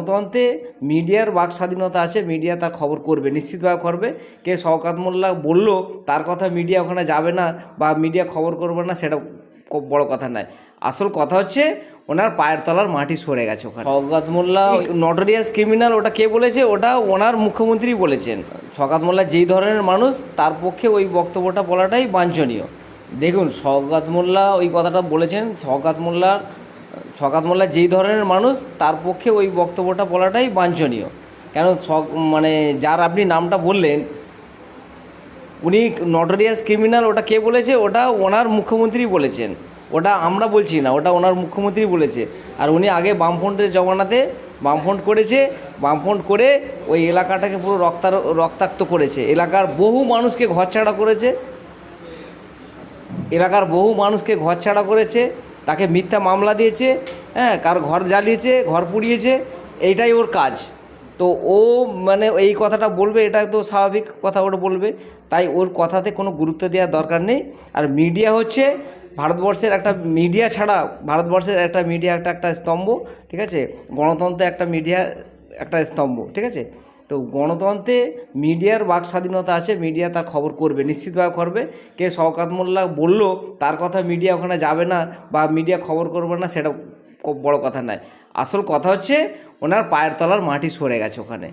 গণতন্ত্রে মিডিয়ার বাক স্বাধীনতা আছে মিডিয়া তার খবর করবে নিশ্চিতভাবে করবে। কে শওকাত মোল্লা বলল তার কথা মিডিয়া ওখানে যাবে না বা মিডিয়া খবর করবে না সেটা খুব বড় কথা নয়। আসল কথা হচ্ছে ওনার পায়ের তলার মাটি সরে গেছে ওখানে। শওকাত মোল্লা নটোরিয়াস ক্রিমিনাল ওটা কে বলেছে? ওটা ওনার মুখ্যমন্ত্রী বলেছেন। শওকাত মোল্লা যেই ধরনের মানুষ তার পক্ষে ওই বক্তব্যটা বলাটাই বাঞ্ছনীয়। দেখুন শওকাত মোল্লা ওই কথাটা বলেছেন। শওকাত মোল্লার শওকাত মোল্লা যেই ধরনের মানুষ, তার পক্ষে ওই বক্তব্যটা বলাটাই বাঞ্ছনীয়। কেন মানে যার আপনি নামটা বললেন, উনি নটোরিয়াস ক্রিমিনাল ওটা কে বলেছে? ওটা ওনার মুখ্যমন্ত্রী বলেছেন। ওটা আমরা বলছি না, ওটা ওনার মুখ্যমন্ত্রী বলেছে। আর উনি আগে বামফ্রন্টের জমানাতে বামফ্রন্ট করেছে, বামফ্রন্ট করে ওই এলাকাটাকে পুরো রক্তার, রক্তাক্ত করেছে। এলাকার বহু মানুষকে ঘরছাড়া করেছে। এলাকার বহু মানুষকে ঘর ছাড়া করেছে। তাকে মিথ্যা মামলা দিয়েছে হ্যাঁ কার ঘর জ্বালিয়েছে, ঘর পুড়িয়েছে, এইটাই ওর কাজ। তো ও মানে এই কথাটা বলবে, এটা তো স্বাভাবিক কথা ওটা বলবে, তাই ওর কথাতে কোনো গুরুত্ব দেওয়ার দরকার নেই। আর মিডিয়া হচ্ছে ভারতবর্ষের একটা মিডিয়া ছাড়া, ভারতবর্ষের একটা মিডিয়া একটা একটা স্তম্ভ, ঠিক আছে? গণতন্ত্র একটা মিডিয়া, একটা স্তম্ভ, ঠিক আছে? তো গণতন্ত্রে মিডিয়ার বাক স্বাধীনতা আছে, মিডিয়া তার খবর করবে, নিশ্চিতভাবে করবে। কে শওকাত মোল্লা বলল, তার কথা মিডিয়া ওখানে যাবে না বা মিডিয়া খবর করবে না, সেটা বড় কথা নয়। আসল কথা হচ্ছে, ওনার পায়ের তলার মাটি সরে গেছে ওখানে।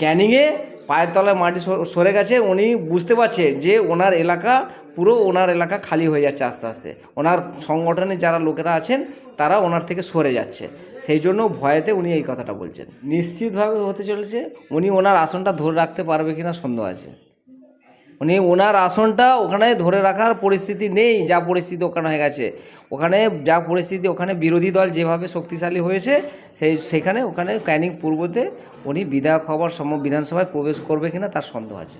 ক্যানিংয়ে পায়ের তলায় মাটি সরে গেছে, উনি বুঝতে পারছে যে ওনার এলাকা পুরো ওনার এলাকা খালি হয়ে যাচ্ছে আস্তে আস্তে। ওনার সংগঠনে যারা লোকেরা আছেন, তারা ওনার থেকে সরে যাচ্ছে। সেই জন্য ভয়েতে উনি এই কথাটা বলছেন। নিশ্চিতভাবে হতে চলেছে, উনি ওনার আসনটা ধরে রাখতে পারবে কিনা সন্দেহ আছে। উনি ওনার আসনটা ওখানে ধরে রাখার পরিস্থিতি নেই, যা পরিস্থিতি ওখানে হয়ে গেছে। ওখানে যা পরিস্থিতি, ওখানে বিরোধী দল যেভাবে শক্তিশালী হয়েছে, সেই, সেখানে ওখানে ক্যানিং পূর্বতে উনি বিধায়ক হবার সম বিধানসভায় প্রবেশ করবে কিনা তার সন্দেহ আছে।